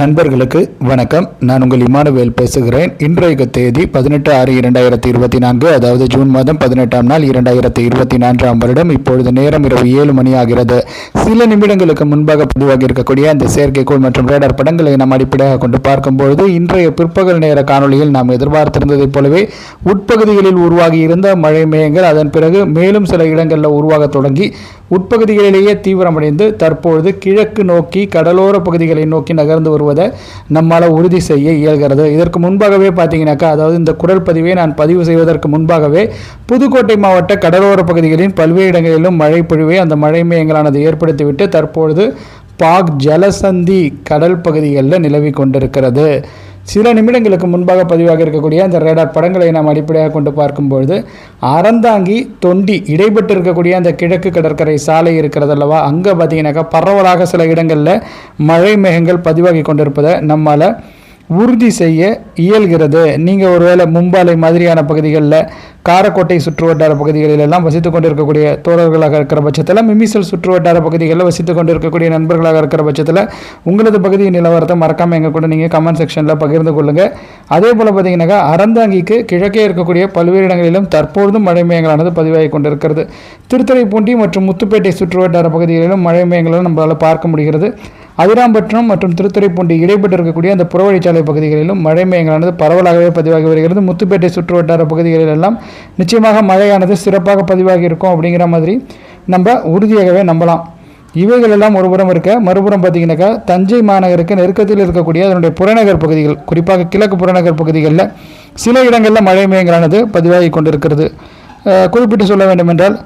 நண்பர்களுக்கு வணக்கம். நான் உங்கள் இமானுவேல் பேசுகிறேன். இன்றைய தேதி பதினெட்டு ஆறு இரண்டாயிரத்தி இருபத்தி நான்கு அதாவது ஜூன் மாதம் பதினெட்டாம் நாள் இரண்டாயிரத்தி இருபத்தி நான்காம் வருடம். இப்பொழுது நேரம் இரவு ஏழு மணி ஆகிறது சில நிமிடங்களுக்கு முன்பாக பதிவாகி இருக்கக்கூடிய அந்த செயற்கைக்கோள் மற்றும் ரேடார் படங்களை நாம் அடிப்படையாக கொண்டு பார்க்கும்பொழுது இன்றைய பிற்பகல் நேர காணொளியில் நாம் எதிர்பார்த்திருந்ததைப் போலவே உட்பகுதிகளில் உருவாகி இருந்த மழை மேகங்கள் அதன் பிறகு மேலும் சில இடங்களில் உருவாக தொடங்கி உட்பகுதிகளிலேயே தீவிரமடைந்து தற்பொழுது கிழக்கு நோக்கி கடலோர பகுதிகளை நோக்கி நகர்ந்து வருவதை நம்மால் உறுதி செய்ய இயல்கிறது. இதற்கு முன்பாகவே பார்த்தீங்கன்னாக்கா அதாவது இந்த குரல் பதிவை நான் பதிவு செய்வதற்கு முன்பாகவே புதுக்கோட்டை மாவட்ட கடலோர பகுதிகளின் பல்வேறு இடங்களிலும் மழை பொழிவை அந்த மழை மையங்களானது ஏற்படுத்திவிட்டு தற்பொழுது பாக் ஜலசந்தி கடல் பகுதிகளில் நிலவி கொண்டிருக்கிறது. சில நிமிடங்களுக்கு முன்பாக பதிவாக இருக்கக்கூடிய அந்த ரேடார் படங்களை நாம் அடிப்படையாக கொண்டு பார்க்கும்பொழுது அறந்தாங்கி தொண்டி இடைப்பட்டு இருக்கக்கூடிய அந்த கிழக்கு கடற்கரை சாலை இருக்கிறதல்லவா அங்கே பார்த்தீங்கன்னாக்கா பரவலாக சில இடங்களில் மழை மேகங்கள் பதிவாகி கொண்டிருப்பதை நம்மால் உறுதி செய்ய இயல்கிறது. நீங்கள் ஒருவேளை மும்பாலை மாதிரியான பகுதிகளில் காரக்கோட்டை சுற்றுவட்டார பகுதிகளில் எல்லாம் வசித்து கொண்டிருக்கக்கூடிய தோழர்களாக இருக்கிற பட்சத்தில் மிமிசல் சுற்றுவட்டார பகுதிகளில் வசித்து கொண்டிருக்கக்கூடிய நண்பர்களாக இருக்கிற பட்சத்தில் உங்களது பகுதியின் நிலவரத்தை மறக்காமல் எங்கள் கூட நீங்கள் கமெண்ட் செக்ஷனில் பகிர்ந்து கொள்ளுங்கள் அதே போல் பார்த்தீங்கன்னாக்கா அறந்தாங்கிக்கு கிழக்கே இருக்கக்கூடிய பல்வேறு இடங்களிலும் தற்பொழுதும் மழை மேகங்களானது பதிவாகி கொண்டிருக்கிறது. திருத்துறைப்பூண்டி மற்றும் முத்துப்பேட்டை சுற்றுவட்டார பகுதிகளிலும் மழை மேகங்களும் நம்மளால் பார்க்க முடிகிறது. அதிராம்பட்டினம் மற்றும் திருத்துறைப்பூண்டி இடைப்பட்டு இருக்கக்கூடிய அந்த புறவழிச்சாலை பகுதிகளிலும் மழை மேகங்களானது பரவலாகவே பதிவாகி வருகிறது. முத்துப்பேட்டை சுற்றுவட்டார பகுதிகளில் எல்லாம் நிச்சயமாக மழையானது சிறப்பாக பதிவாகி இருக்கும் அப்படிங்கிற மாதிரி நம்ம உறுதியாகவே நம்பலாம். இவைகள் எல்லாம் ஒருபுறம் இருக்க மறுபுறம் பார்த்தீங்கன்னாக்கா தஞ்சை மாநகருக்கு நெருக்கத்தில் இருக்கக்கூடிய அதனுடைய புறநகர் பகுதிகள் குறிப்பாக கிழக்கு புறநகர் பகுதிகளில் சில இடங்களில் மழை மேகங்களானது பதிவாகி கொண்டிருக்கிறது. குறிப்பிட்டு சொல்ல வேண்டுமென்றால்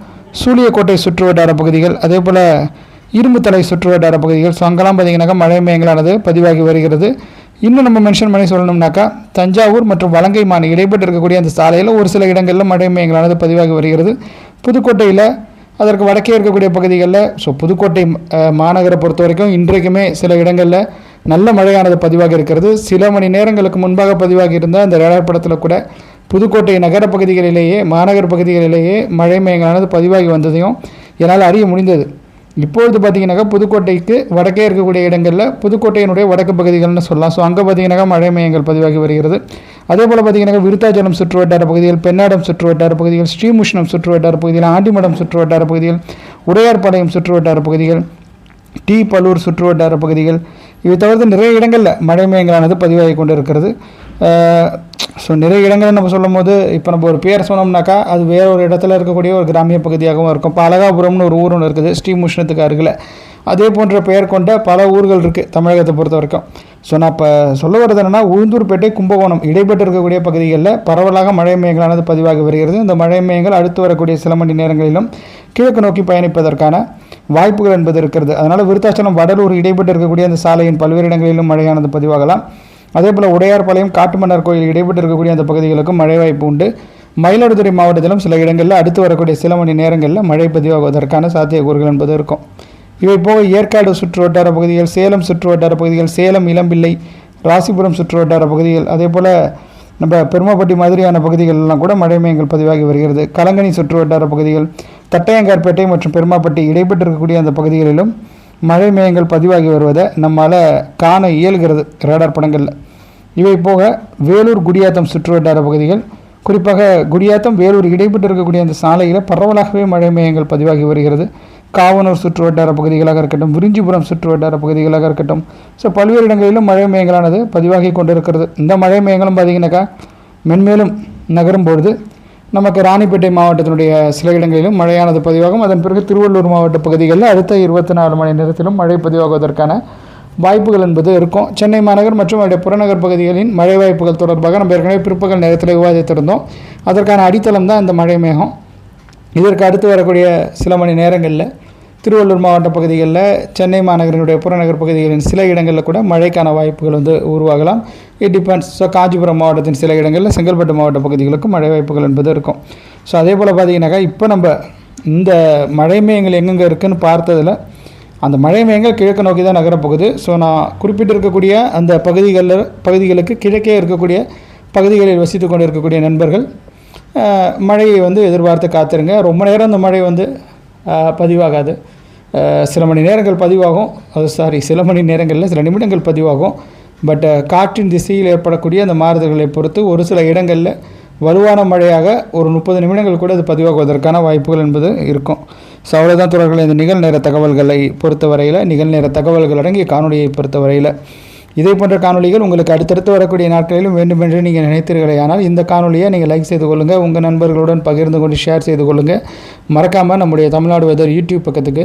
சூழியக்கோட்டை சுற்றுவட்டார பகுதிகள் அதே போல் இரும்புத்தலை சுற்றுவட்டார பகுதிகள் ஸோ அங்கெல்லாம் பார்த்தீங்கன்னாக்கா மழை மேங்களானது பதிவாகி வருகிறது. இன்னும் நம்ம மென்ஷன் பண்ணி சொல்லணும்னாக்கா தஞ்சாவூர் மற்றும் வலங்கைமான் இடைப்பட்டு இருக்கக்கூடிய அந்த சாலையில் ஒரு சில இடங்களில் மழை மேகங்களானது பதிவாகி வருகிறது. புதுக்கோட்டையில் அதற்கு வடக்கே இருக்கக்கூடிய பகுதிகளில் ஸோ புதுக்கோட்டை மாநகரை பொறுத்த வரைக்கும் இன்றைக்குமே சில இடங்களில் நல்ல மழையானது பதிவாகி இருக்கிறது. சில மணி நேரங்களுக்கு முன்பாக பதிவாகி இருந்த அந்த ரேடார் படத்தில் கூட புதுக்கோட்டை நகர பகுதிகளிலேயே மாநகர பகுதிகளிலேயே மழை மேகங்களானது பதிவாகி வந்ததையும் என்னால் அறிய முடிந்தது. இப்பொழுது பார்த்தீங்கன்னாக்கா புதுக்கோட்டைக்கு வடக்கே இருக்கக்கூடிய இடங்களில் புதுக்கோட்டையினுடைய வடக்கு பகுதிகள்னு சொல்லலாம். ஸோ அங்கே பார்த்தீங்கன்னாக்க மழை மையங்கள் பதிவாகி வருகிறது. அதே போல் பார்த்தீங்கன்னாக்கா விருத்தாச்சலம் சுற்றுவட்டார பகுதிகள் பெண்ணாடம் சுற்றுவட்டார பகுதிகள் ஸ்ரீமுஷ்ணம் சுற்றுவட்டார பகுதிகள் ஆண்டிமடம் சுற்றுவட்டார பகுதிகள் உடையார்பாளையம் சுற்றுவட்டார பகுதிகள் டி பல்லூர் சுற்றுவட்டார பகுதிகள் இவை தவிர்த்து நிறைய இடங்களில் மழை மேயங்களானது பதிவாகி கொண்டு இருக்கிறது ஸோ நிறைய இடங்கள் நம்ம சொல்லும் போது இப்போ நம்ம ஒரு பேர் சொன்னோம்னாக்கா அது வேற ஒரு இடத்துல இருக்கக்கூடிய ஒரு கிராமிய பகுதியாகவும் இருக்கும். இப்போ அழகாபுரம்னு ஒரு ஊர் ஒன்று இருக்குது ஸ்ரீமுஷ்ணத்துக்கு அருகில். அதே போன்ற பெயர் கொண்ட பல ஊர்கள் இருக்குது தமிழகத்தை பொறுத்த வரைக்கும். ஸோ நான் இப்போ சொல்ல வர்றது என்னென்னா உளுந்தூர்பேட்டை கும்பகோணம் இடைப்பட்டு இருக்கக்கூடிய பகுதிகளில் பரவலாக மழை மேகங்களானது பதிவாகி வருகிறது. இந்த மழை மேகங்கள் அடுத்து வரக்கூடிய சில மணி நேரங்களிலும் கிழக்கு நோக்கி பயணிப்பதற்கான வாய்ப்புகள் என்பது இருக்கிறது. அதனால் விருத்தாச்சலம் வடலூர் இடைப்பட்டு இருக்கக்கூடிய அந்த சாலையின் பல்வேறு இடங்களிலும் மழையானது பதிவாகலாம். அதே போல் உடையார்பாளையம் காட்டுமன்னார் கோயில் இடைப்பட்டு இருக்கக்கூடிய அந்த பகுதிகளுக்கும் மழை வாய்ப்பு உண்டு. மயிலாடுதுறை மாவட்டத்திலும் சில இடங்களில் அடுத்து வரக்கூடிய சில மணி நேரங்களில் மழை பதிவாகுவதற்கான சாத்தியக்கூறுகள் என்பது இருக்கும். இவை போக ஏற்காடு சுற்று வட்டார பகுதிகள் சேலம் சுற்று வட்டார பகுதிகள் சேலம் இளம்பிள்ளை ராசிபுரம் சுற்று வட்டார பகுதிகள் அதே போல் நம்ம பெருமாப்பட்டி மாதிரியான பகுதிகளெல்லாம் கூட மழை மேகங்கள் பதிவாகி வருகிறது. கலங்கனி சுற்று வட்டார பகுதிகள் தட்டையங்கார்பேட்டை மற்றும் பெருமாப்பட்டி இடைப்பட்டு இருக்கக்கூடிய அந்த பகுதிகளிலும் மழை மேகங்கள் பதிவாகி வருவதை நம்மால் காண இயல்கிறது ரேடார் படங்களில் இவை போக வேலூர் குடியாத்தம் சுற்றுவட்டார பகுதிகள் குறிப்பாக குடியாத்தம் வேலூர் இடைப்பட்டு இருக்கக்கூடிய அந்த சாலையில் பரவலாகவே மழை மேகங்கள் பதிவாகி வருகிறது. காவனூர் சுற்று வட்டார பகுதிகளாக இருக்கட்டும் விரிஞ்சிபுரம் சுற்று வட்டார பகுதிகளாக இருக்கட்டும் ஸோ பல்வேறு இடங்களிலும் மழை மேகங்களானது பதிவாகி கொண்டிருக்கிறது. இந்த மழை மேகங்களும் பார்த்தீங்கன்னாக்கா மென்மேலும் நகரும் பொழுது நமக்கு ராணிப்பேட்டை மாவட்டத்தினுடைய சில இடங்களிலும் மழையானது பதிவாகும். அதன் பிறகு திருவள்ளூர் மாவட்ட பகுதிகளில் அடுத்த இருபத்தி நாலு மணி நேரத்திலும் மழை பதிவாகுவதற்கான வாய்ப்புகள் என்பது இருக்கும். சென்னை மாநகர் மற்றும் அவருடைய புறநகர் பகுதிகளின் மழை வாய்ப்புகள் தொடர்பாக நம்ம ஏற்கனவே பிற்பகல் நேரத்தில் விவாதித்திருந்தோம். அதற்கான அடித்தளம் தான் இந்த மழை மேகம். இதற்கு அடுத்து வரக்கூடிய சில மணி நேரங்களில் திருவள்ளூர் மாவட்ட பகுதிகளில் சென்னை மாநகரினுடைய புறநகர் பகுதிகளின் சில இடங்களில் கூட மழைக்கான வாய்ப்புகள் வந்து உருவாகலாம். இட் டிபெண்ட்ஸ் ஸோ காஞ்சிபுரம் மாவட்டத்தின் சில இடங்களில் செங்கல்பட்டு மாவட்ட பகுதிகளுக்கும் மழை வாய்ப்புகள் என்பது இருக்கும். ஸோ அதே போல் பார்த்தீங்கன்னாக்கா இப்போ நம்ம இந்த மழை மேகங்கள் எங்கெங்கே இருக்குதுன்னு பார்த்ததில் அந்த மழை மேகங்கள் கிழக்கு நோக்கி தான் நகரப்போகுது ஸோ நான் குறிப்பிட்டிருக்கக்கூடிய அந்த பகுதிகளில் பகுதிகளுக்கு கிழக்கே இருக்கக்கூடிய பகுதிகளில் வசித்து கொண்டு இருக்கக்கூடிய நண்பர்கள் மழையை வந்து எதிர்பார்த்து காத்திருங்க. ரொம்ப நேரம் அந்த மழை வந்து பதிவாகாது. சில மணி நேரங்கள் பதிவாகும். அது சாரி சில மணி நேரங்களில் சில நிமிடங்கள் பதிவாகும். பட் uh, காற்றின் திசையில் ஏற்படக்கூடிய அந்த மாறுதல்களை பொறுத்து ஒரு சில இடங்களில் வலுவான மழையாக ஒரு முப்பது நிமிடங்கள் கூட அது பதிவாகுவதற்கான வாய்ப்புகள் என்பது இருக்கும். ஸோ அவ்வளோதான் தொடர்கள் இந்த நிகழ்நேர தகவல்களை பொறுத்தவரையில் நிகழ்நேர தகவல்கள் அடங்கிய காணொலியை பொறுத்தவரையில் இதே போன்ற காணொலிகள் உங்களுக்கு அடுத்தடுத்து வரக்கூடிய நாட்களிலும் வேண்டுமென்று நீங்கள் நினைத்தீர்களே ஆனால் இந்த காணொலியை நீங்கள் லைக் செய்து கொள்ளுங்கள் உங்கள் நண்பர்களுடன் பகிர்ந்து கொண்டு ஷேர் செய்து கொள்ளுங்கள் மறக்காமல் நம்முடைய தமிழ்நாடு வெதர் யூடியூப் பக்கத்துக்கு